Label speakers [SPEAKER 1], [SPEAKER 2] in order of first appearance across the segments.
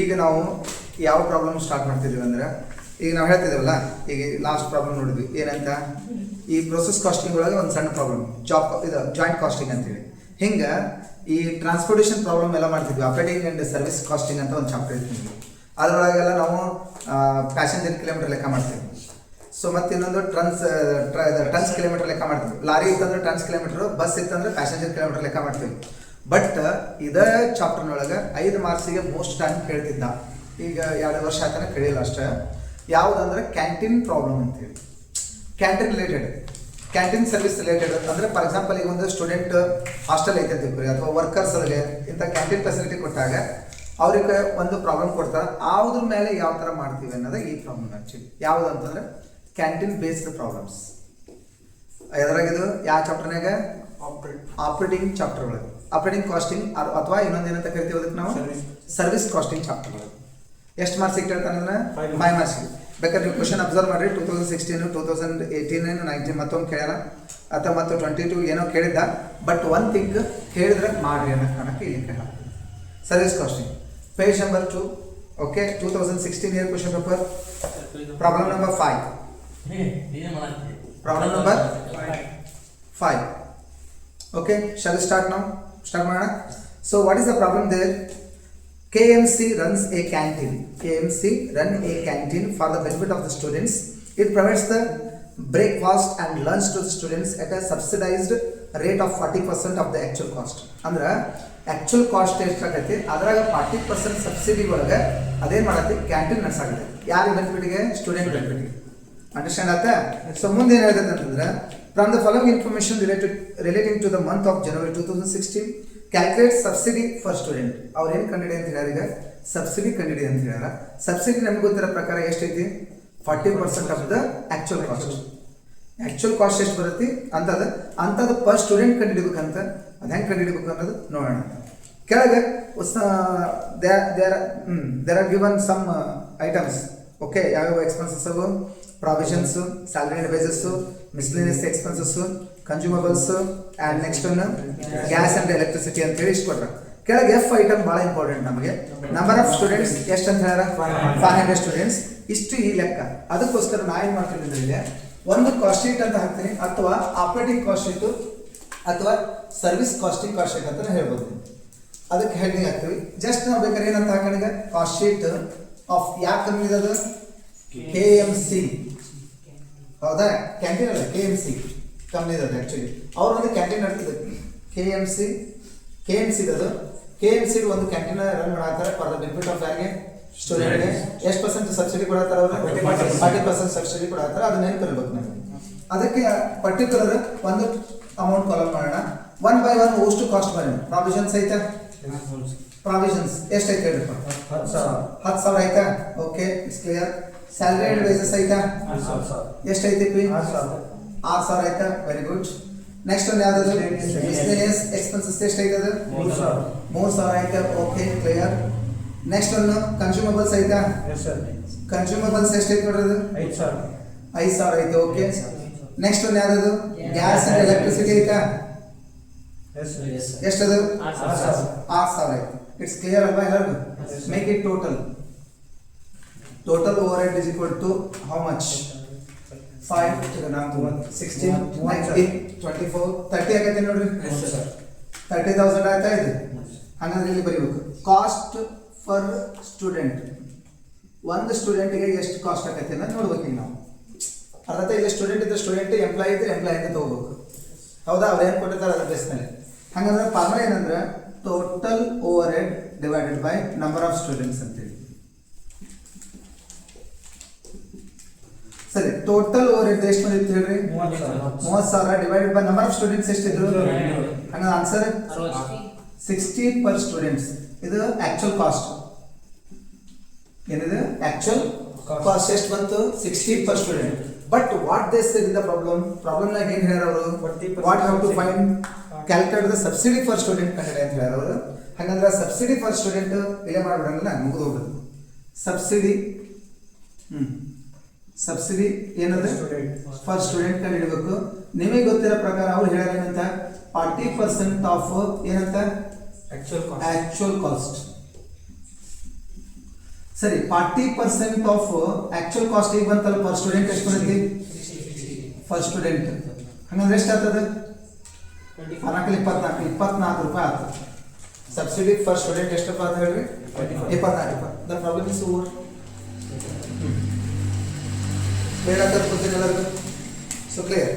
[SPEAKER 1] ಈಗ ನಾವು ಯಾವ ಪ್ರಾಬ್ಲಮ್ ಸ್ಟಾರ್ಟ್ ಮಾಡ್ತಿದ್ದೀವಿ ಅಂದರೆ, ಈಗ ನಾವು ಹೇಳ್ತಿದ್ದೀವಲ್ಲ ಈಗ ಲಾಸ್ಟ್ ಪ್ರಾಬ್ಲಮ್ ನೋಡಿದ್ವಿ. ಏನಂತ? ಈ ಪ್ರೊಸೆಸ್ ಕಾಸ್ಟಿಂಗ್ ಒಳಗೆ ಒಂದು ಸಣ್ಣ ಪ್ರಾಬ್ಲಮ್ ಜಾಬ್ ಇದು ಜಾಯಿಂಟ್ ಕಾಸ್ಟಿಂಗ್ ಅಂತೇಳಿ. ಹಿಂಗೆ ಈ ಟ್ರಾನ್ಸ್ಪೋರ್ಟೇಷನ್ ಪ್ರಾಬ್ಲಮ್ ಎಲ್ಲ ಮಾಡ್ತಿದ್ವಿ. ಆಪರೇಟಿಂಗ್ ಆ್ಯಂಡ್ ಸರ್ವಿಸ್ ಕಾಸ್ಟಿಂಗ್ ಅಂತ ಒಂದು ಚಾಪ್ಟರ್ ಇರ್ತೀವಿ ಅದರೊಳಗೆಲ್ಲ ನಾವು ಪ್ಯಾಸೆಂಜರ್ ಕಿಲೋಮೀಟರ್ ಲೆಕ್ಕ ಮಾಡ್ತೀವಿ ಸೊ ಮತ್ತೆ ಇನ್ನೊಂದು ಟ್ರನ್ಸ್ ಟನ್ಸ್ ಕಿಲೋಮೀಟರ್ ಲೆಕ್ಕ ಮಾಡ್ತೀವಿ ಲಾರಿ ಇತ್ತಂದ್ರೆ ಟನ್ಸ್ ಕಿಲೋಮೀಟರ್ ಬಸ್ ಇತ್ತಂದ್ರೆ ಪ್ಯಾಸೆಂಜರ್ ಕಿಲೋಮೀಟರ್ ಲೆಕ್ಕ ಮಾಡ್ತೀವಿ ಬಟ್ ಇದೇ ಚಾಪ್ಟರ್ನೊಳಗೆ ಐದು ಮಾರ್ಕ್ಸಿಗೆ ಮೋಸ್ಟ್ ಟೈಮ್ ಕೇಳ್ತಿದ್ದ. ಈಗ ಎರಡು ವರ್ಷ ಆತನ ಕೇಳಿಲ್ಲ ಅಷ್ಟೇ. ಯಾವುದಂದ್ರೆ ಕ್ಯಾಂಟೀನ್ ಪ್ರಾಬ್ಲಮ್ ಅಂತೇಳಿ. Canteen related canteen service related ಅಂದ್ರೆ ಫಾರ್ ಎಕ್ಸಾಂಪಲ್ ಈಗ ಒಂದು ಸ್ಟೂಡೆಂಟ್ ಹಾಸ್ಟೆಲ್ ಐತೆ ತಿಳ್ಕೊರಿ ಅಥವಾ ವರ್ಕರ್ಸ್ ಅಲ್ಲಿ ಇಂಥ ಕ್ಯಾಂಟೀನ್ ಫೆಸಿಲಿಟಿ ಕೊಟ್ಟಾಗ ಅವ್ರಿಗೆ ಒಂದು ಪ್ರಾಬ್ಲಮ್ ಕೊಡ್ತಾರೆ. ಅದ್ರ ಮೇಲೆ ಯಾವ ಥರ ಮಾಡ್ತೀವಿ ಅನ್ನೋದು ಈ ಪ್ರಾಬ್ಲಮ್ ಆ್ಯಕ್ಚುಲಿ ಯಾವುದು ಅಂತಂದ್ರೆ ಕ್ಯಾಂಟೀನ್ ಬೇಸ್ಡ್ ಪ್ರಾಬ್ಲಮ್ಸ್ ಎದ್ರಾಗಿದು ಯಾವ ಚಾಪ್ಟರ್ನಾಗ ಆಪ್ರೇಟಿಂಗ್ ಚಾಪ್ಟರ್ ಒಳಗೆ. ಆಪರೇಟಿಂಗ್ ಕಾಸ್ಟಿಂಗ್ ಅಥವಾ ಇನ್ನೊಂದು ಏನಂತ ಕರಿತೀವಿ ಅದಕ್ಕೆ ನಾವು? ಸರ್ವಿಸ್ ಕಾಸ್ಟಿಂಗ್ ಚಾಪ್ಟರ್ ಎಷ್ಟು ಮಾರ್ಕ್ಸ್ ಅಂದ್ರೆ? ಫೈವ್ ಮಾರ್ಕ್ಸ್ ಬೇಕಾದ್ರೆ ನೀವು ಕ್ವಶನ್ ಅಬ್ಸರ್ವ್ ಮಾಡಿರಿ. Two thousand sixteen two thousand eighteen nineteen ಮತ್ತೊಂದು ಕೇಳಲ್ಲ. ಅಥವಾ ಮತ್ತು ಟ್ವೆಂಟಿ ಟು ಏನೋ ಕೇಳಿದ್ದ. ಬಟ್ ಒನ್ ಥಿಂಗ್ ಕೇಳಿದ್ರೆ ಮಾಡಿರಿ ಅನ್ನೋ ಕಾರಣಕ್ಕೆ ಇಲ್ಲಿ ಕೇಳ service casting page number two okay two thousand sixteen year question paper problem number five problem number five okay shall start ನಾವು ಸ್ಟಾರ್ಟ್ ಮಾಡೋಣ. So what is the problem there K M C runs a canteen K M C run a canteen for the benefit of the students it provides the breakfast and lunch to the students at a subsidised rate of forty percent of the actual cost ಅಂದ್ರೆ actual cost ಎಷ್ಟಾಗತ್ತೆ? ಅದ್ರಾಗ forty percent subsidy ಒಳಗೆ ಅದೇನು ಮಾಡತ್ತೆ? Canteen ನಡೆಸಾಗುತ್ತೆ. ಯಾರ ಬೆನಿಫಿಟ್ಗೆ student ಬೆನಿಫಿಟ್ಗೆ ಅಂಡರ್ಸ್ಟ್ಯಾಂಡ್ ಆಯ್ತಾ ಸೊ ಮುಂದೆ ಏನು ಅಂತಂದ್ರೆ from the following information related relating to the month of January two thousand sixteen for student ಅವ್ರು ಏನು ಕಂಡಿಡಿ ಅಂತ ಹೇಳ್ಯಾರ ಈಗ? ಸಬ್ಸಿಡಿ ಕಂಡಿಡಿ ಅಂತ ಹೇಳ್ಯಾರ. ಸಬ್ಸಿಡಿ ನಮ್ಗೆ ಗೊತ್ತಿರೋ ಪ್ರಕಾರ ಎಷ್ಟೈತಿ? Forty percent of the actual cost actual cost ಎಷ್ಟು ಬರುತ್ತೆ? ಅಂತದ ಅಂಥದ್ದು ಪರ್ ಸ್ಟೂಡೆಂಟ್ ಕಂಡಿಡಿಬೇಕಂತ ಅದು ಹೆಂಗೆ ಕಂಡಿಡಿಬೇಕು ಅನ್ನೋದು ನೋಡೋಣ. ಕೆಳಗೆ there there are given some items okay ಯಾವ್ಯಾವ ಎಕ್ಸ್ಪೆನ್ಸಸ್ ಅವು? Provisions salary and miscellaneous expenses consumables and next gas and electricity ಅಂತ ಹೇಳಿ ಇಷ್ಟು ಕೆಳಗೆ ಎಫ್ ಐಟಮ್ ಭಾಳ ಇಂಪಾರ್ಟೆಂಟ್ ನಮಗೆ. ನಂಬರ್ ಆಫ್ ಸ್ಟೂಡೆಂಟ್ಸ್ ಎಷ್ಟು ಅಂತ ಹೇಳ್ಯಾರ ಫೈವ್ ಹಂಡ್ರೆಡ್ ಸ್ಟೂಡೆಂಟ್ಸ್ ಇಷ್ಟು ಈ ಲೆಕ್ಕ. ಅದಕ್ಕೋಸ್ಕರ ನಾ ಏನು ಮಾಡ್ತೀನಿ ಒಂದು ಕಾಸ್ಟ್ ಶೀಟ್ ಅಂತ ಹಾಕ್ತೀನಿ, ಅಥವಾ ಆಪರೇಟಿಂಗ್ ಕಾಸ್ಟ್ ಶೀಟ್ ಅಥವಾ ಸರ್ವಿಸ್ ಕಾಸ್ಟಿಂಗ್ ಕಾಸ್ಟ್ ಶೀಟ್ ಅಂತ ಹೇಳ್ಬೋದು. ಅದಕ್ಕೆ ಹೆಡ್ಡಿಂಗ್ ಹಾಕ್ತೀವಿ. ಜಸ್ಟ್ ನಾವು ಬೇಕಾದ್ರೆ ಏನಂತ ಹಾಕೋಣ ಕಾಸ್ಟ್ ಶೀಟ್ ಆಫ್ ಯಾಕೆ ಕಮ್ಮಿ ಅದು? ಕೆ ಎಂ ಸಿ ಹೌದಾ? ಕ್ಯಾಂಟೀನ್ ಅಲ್ಲ ಕೆ ಎಂ ಸಿ ಕಂಪ್ನಿ ಅದು ಆ್ಯಕ್ಚುಲಿ ಅವ್ರು ಒಂದು canteen ನಡೆತಿದ್ರು K M C K M C ಅದು. ಕೆ ಎಂ ಸಿ ಒಂದು ಕ್ಯಾಂಟೀನ್ ರನ್ ಮಾಡ್ತಾರೆ ಫಾರ್ ದ ಬೆನಿಫಿಟ್ ಆಫ್ ಯಾರಿಗೆ? ಸ್ಟೂಡೆಂಟ್ಗೆ ಎಷ್ಟು ಪರ್ಸೆಂಟ್ ಸಬ್ಸಿಡಿ ಕೊಡತ್ತಾರೆ ಅವರು?
[SPEAKER 2] 40%
[SPEAKER 1] ಫಾರ್ಟಿ ಪರ್ಸೆಂಟ್ ಸಬ್ಸಿಡಿ ಕೊಡತ್ತಾರೆ ಅದು ನೆನಪಿರ್ಬೇಕು ನಮಗೆ ಅದಕ್ಕೆ ಪರ್ಟಿಕ್ಯುಲರ್ ಒಂದು ಅಮೌಂಟ್ ಕಾಲಮ್ ಮಾಡೋಣ. ಒನ್ ಬೈ ಒನ್ ಓಸ್ಟ್ ಕಾಸ್ಟ್ ಬರೋಣ ಪ್ರಾವಿಷನ್ಸ್ ಐತೆ? ಪ್ರಾವಿಷನ್ಸ್ ಎಷ್ಟೈತೆ ಹೇಳಿ
[SPEAKER 2] ಹತ್ತು ಸಾವಿರ.
[SPEAKER 1] ಹತ್ತು ಸಾವಿರ ಆಯ್ತಾ okay it's clear salary and wages ಆಯ್ತಾ ಎಷ್ಟೈತಿ ಪಿ
[SPEAKER 2] ಆರು ಸಾವಿರ.
[SPEAKER 1] ಆಯ್ತಾ? ವೆರಿ ಗುಡ್ ನೆಕ್ಸ್ಟ್ ಒಂದು ಯಾವ್ದು?
[SPEAKER 2] ಬಿಸ್ನೆಸ್
[SPEAKER 1] ಮಿಸ್ಲೇನಿಯಸ್ ಎಕ್ಸ್ಪೆನ್ಸಸ್ ಎಷ್ಟು ಐತದ
[SPEAKER 2] ಮೂರು ಸಾವಿರ.
[SPEAKER 1] ಐತಾ ಸಾವಿರ ಆಯ್ತಾ? ಓಕೆ ಕ್ಲಿಯರ್ ನೆಕ್ಸ್ಟ್ ಒಂದು ಕನ್ಸ್ಯೂಮಬಲ್ಸ್ ಐತಾ
[SPEAKER 2] ಎಸ್ ಸರ್
[SPEAKER 1] ಕನ್ಸ್ಯೂಮಬಲ್ಸ್ ಎಷ್ಟೈತೆ ನೋಡ್ರಿ ಅದು?
[SPEAKER 2] ಐದು ಸಾವಿರ.
[SPEAKER 1] ಐದು ಸಾವಿರ ಐತೆ ಓಕೆ ನೆಕ್ಸ್ಟ್ ಒಂದು ಯಾವ್ದು ಗ್ಯಾಸ್ ಅಂಡ್ ಎಲೆಕ್ಟ್ರಿಸಿಟಿ ಐತಾ
[SPEAKER 2] ಎಸ್ ಸರ್
[SPEAKER 1] ಎಷ್ಟದು?
[SPEAKER 2] ಆರು ಸಾವಿರ.
[SPEAKER 1] ಆಯ್ತು. ಇಟ್ಸ್ ಕ್ಲಿಯರ್ ಅಲ್ವಾ ಎಲ್ಲರಿಗೂ?
[SPEAKER 2] Yes.
[SPEAKER 1] Make it total total overhead is equal to how much five sixteen nineteen twenty four thirty ಆಗೈತೆ ನೋಡ್ರಿ ತರ್ಟಿ ತೌಸಂಡ್ ಆಗ್ತಾ ಇದು? ಹಂಗಂದ್ರೆ ಇಲ್ಲಿ ಬರೀಬೇಕು. ಕಾಸ್ಟ್ ಫರ್ ಸ್ಟೂಡೆಂಟ್ ಒಂದು ಸ್ಟೂಡೆಂಟಿಗೆ ಎಷ್ಟು ಕಾಸ್ಟ್ ಆಗೈತೆ ಅಂತ ನೋಡ್ಬೇಕು ಈಗ ನಾವು. ಅರ್ಥ ಇಲ್ಲಿ ಸ್ಟೂಡೆಂಟ್ ಇದ್ದರೆ ಸ್ಟೂಡೆಂಟ್ ಎಂಪ್ಲಾಯ್ ಇದ್ರೆ ಎಂಪ್ಲಾಯ್ ಅಂತ ತಗೋಬೇಕು. ಹೌದಾ? ಅವ್ರು ಏನು ಕೊಟ್ಟಿರ್ತಾರೆ ಅದ್ರ ಬೇಸ್ ಮೇಲೆ ಹಂಗಂದ್ರೆ ಫಾರ್ಮುಲಾ ಏನಂದ್ರೆ total overhead divided by number of students ಅಂತೇಳಿ. ಸರಿ ಟೋಟಲ್ ಓವರ್ ಹೆಡ್ ಎಷ್ಟು ಬಂದಿತ್ತು ಹೇಳ್ರಿ?
[SPEAKER 2] ಮೂವತ್ತು ಸಾವಿರ.
[SPEAKER 1] ಮೂವತ್ತು ಸಾವಿರ. Divided by number of students ಎಷ್ಟಿದ್ರು
[SPEAKER 2] ಇದ್ರು
[SPEAKER 1] ಹಂಗ ಆನ್ಸರ್ ಸಿಕ್ಸ್ಟಿ ಪರ್ ಸ್ಟೂಡೆಂಟ್ಸ್ ಇದು ಆಕ್ಚುಲ್ ಕಾಸ್ಟ್ ಏನಿದೆ? ಆಕ್ಚುಲ್. ಕಾಸ್ಟ್ ಎಷ್ಟು ಬಂತು? Sixty per student but what does in the problem problem ನಾಗ ಏನ್ ಹೇಳ್ಯಾರ ಅವರು?
[SPEAKER 2] 40%
[SPEAKER 1] what have to find
[SPEAKER 2] Ah.
[SPEAKER 1] Calculate the subsidy for student ಕಂಡಿದೆ ಅಂತ ಹೇಳ್ಯಾರ ಅವರು. ಹಂಗಂದ್ರೆ ಸಬ್ಸಿಡಿ ಫಾರ್ ಸ್ಟೂಡೆಂಟ್ ಇಲ್ಲೇ ಮಾಡ್ಬಿಡಂಗಿಲ್ಲ ಮುಗಿದು ಹೋಗ್ಬಿಡುದು ಸಬ್ಸಿಡಿ ಹ್ಮ್. ಸಬ್ಸಿಡಿ
[SPEAKER 2] ಏನಂದ್ರೆ.
[SPEAKER 1] ಫಾರ್ ಸ್ಟೂಡೆಂಟ್ ಕಂಡು ಹಿಡಬೇಕು ನಿಮಗೆ ಗೊತ್ತಿರೋ ಪ್ರಕಾರ ಅವ್ರು ಏನಂತ? ಫಾರ್ಟಿ ಪರ್ಸೆಂಟ್ ಆಫ್ ಏನಂತ? ಆಕ್ಚುಯಲ್ ಕಾಸ್ಟ್ ಸರಿ forty percent of actual cost ಈಗ ಬಂತಲ್ಲ ಪರ್ ಸ್ಟೂಡೆಂಟ್ ಎಷ್ಟು ಬರುತ್ತೆ? ಫಾರ್ ಸ್ಟೂಡೆಂಟ್ ಹಂಗಂದ್ರೆ ಎಷ್ಟು ಆಗ್ತದೆ? ನಾಲ್ಕಲ್ಲಿ ಇಪ್ಪತ್ನಾಲ್ಕು ಇಪ್ಪತ್ನಾಲ್ಕು ರೂಪಾಯಿ ಆಗ್ತದೆ. ಸಬ್ಸಿಡಿ ಫಾರ್ ಸ್ಟೂಡೆಂಟ್ ಎಷ್ಟಪ್ಪ ಅಂತ ಹೇಳ್ರಿ? ಇಪ್ಪತ್ನಾಲ್ಕು. ರೂಪಾಯಿ. The problem is over clear ಆಗ್ತದೆ ಗೊತ್ತಿಲ್ಲ ಎಲ್ಲರಿಗೂ ಸೊ ಕ್ಲಿಯರ್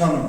[SPEAKER 1] ನೋ ನೋ